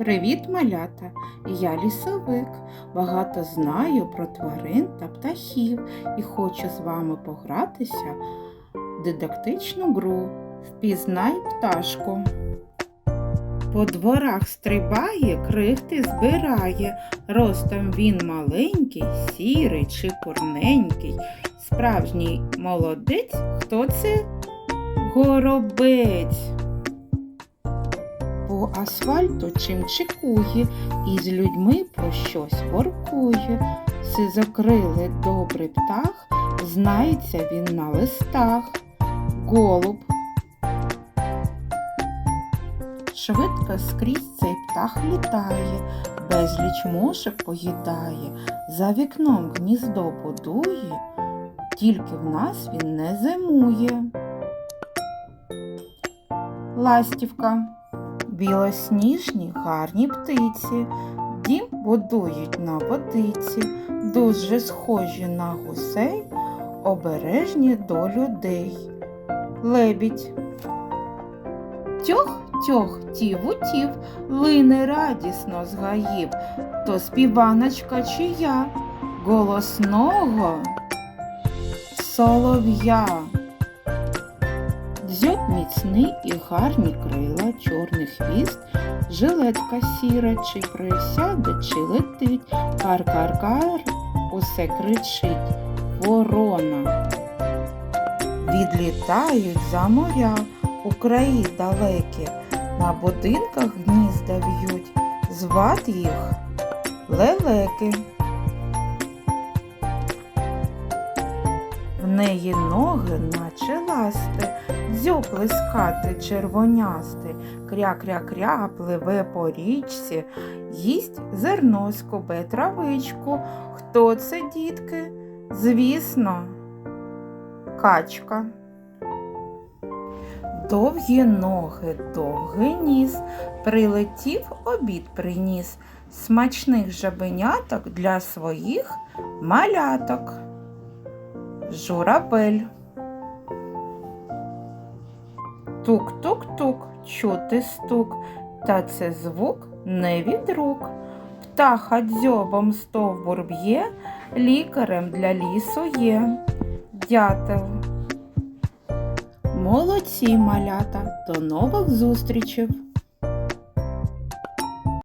Привіт, малята! Я лісовик. Багато знаю про тварин та птахів і хочу з вами погратися в дидактичну гру Впізнай пташку. По дворах стрибає, крихти збирає. Ростом він маленький, сірий чи порненький. Справжній молодець, хто це? Горобець. По асфальту чимчикує, і з людьми про щось воркує. Сизокрилий добрий птах, знається він на листах. Голуб. Швидко скрізь цей птах літає, безліч мошок поїдає, за вікном гніздо будує, тільки в нас він не зимує. Ластівка. Білосніжні гарні птиці, дім будують на водиці, дуже схожі на гусей, обережні до людей. Лебідь. Тьох, тьох, тів утів, лине радісно з гаїв, то співаночка чия, голосного солов'я. Дзьоб міцний і гарні крила, чорний хвіст, жилетка сіра, чи присяде, чи летить, кар-кар-кар, усе кричить ворона. Відлітають за моря у краї далекі, на будинках гнізда в'ють, зват їх лелеки. Неї ноги, наче ласти, дзьоб лискати червонястий, кря-кря-кря пливе по річці, їсть зерно скубе травичку. Хто це, дітки? Звісно, качка. Довгі ноги, довгий ніс, прилетів обід приніс, смачних жабеняток для своїх маляток. Журавель. Тук-тук-тук, чути стук, та це звук не від рук. Птаха дзьобом стовбур б'є, лікарем для лісу є. Дятел. Молодці малята, до нових зустрічей!